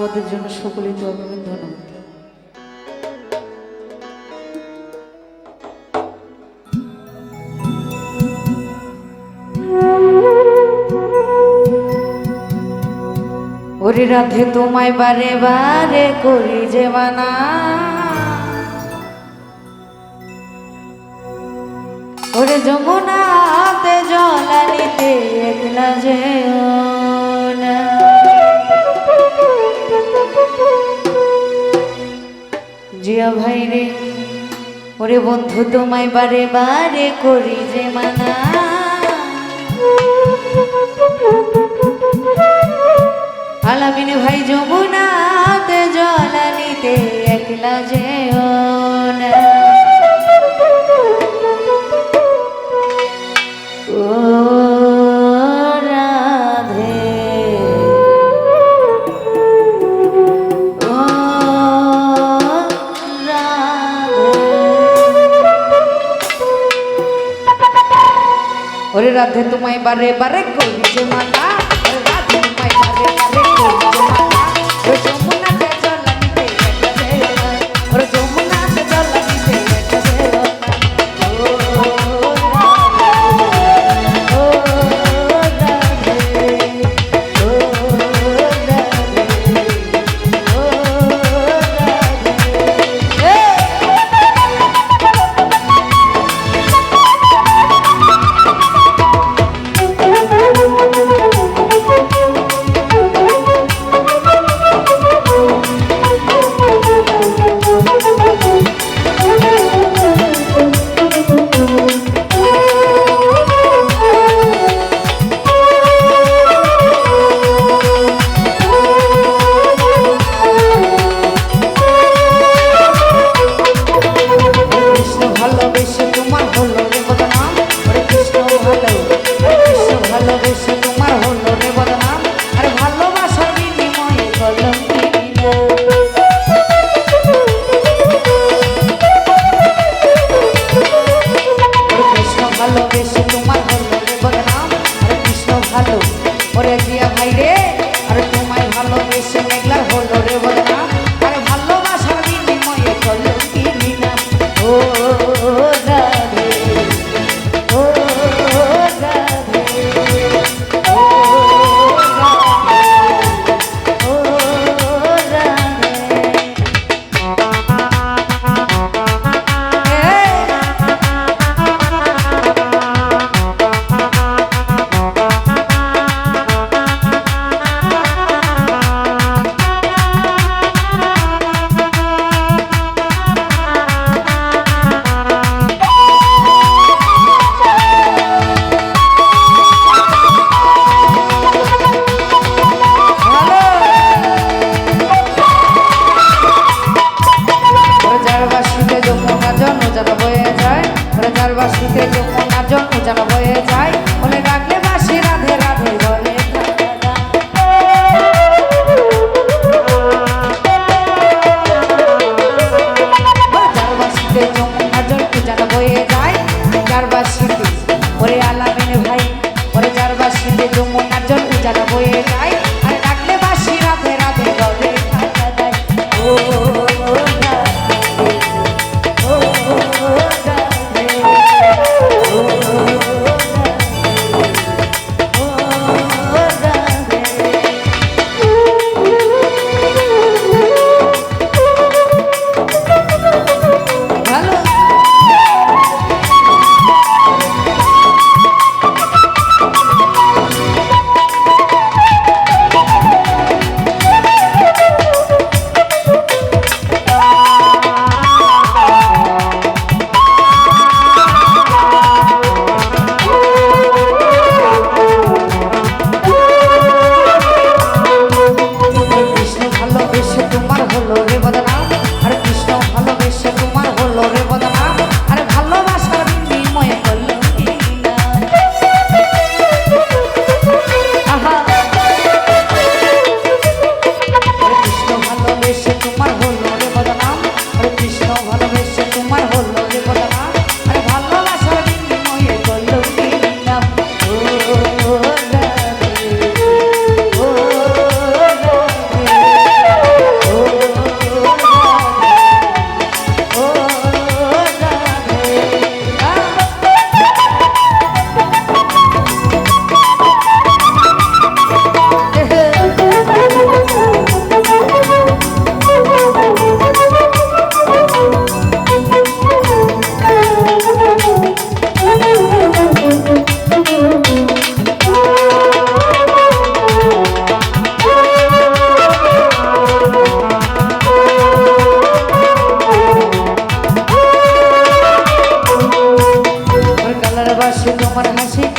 আমাদের জন্য দোয়া করবেন ধন্যবাদ ওরে রাধে, তোমায় বারে বারে করি যে মানা। ওরে যমুনাতে জলানিতে একলা যে জিয়া ভাই রে। ওরে বন্ধু, তোমায় বারে বারে করি যে মানা। আলামিন ভাই, যমুনাতে জলানিতে একলা যে ওরে রাধে তোমায় বারে বারে করি যে মাতা। ভালোবাসি তোমার হাসি।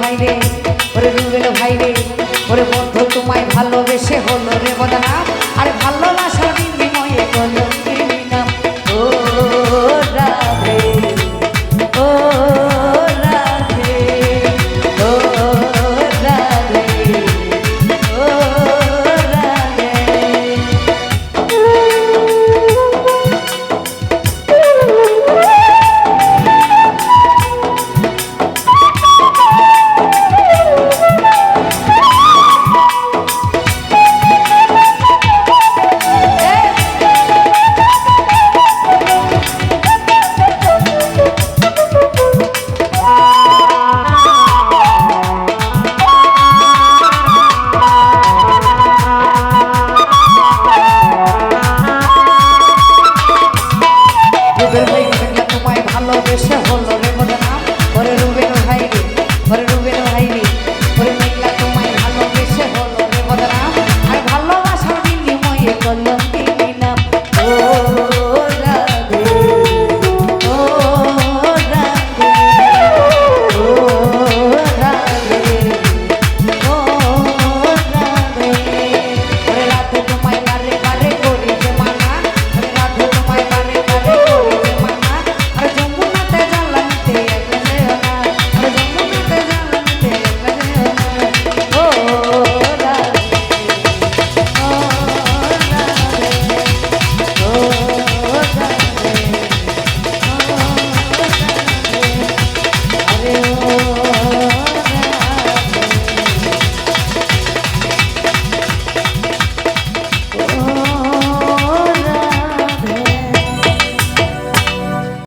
ভাই রে ওরে রুবেল ভাই রে ওরে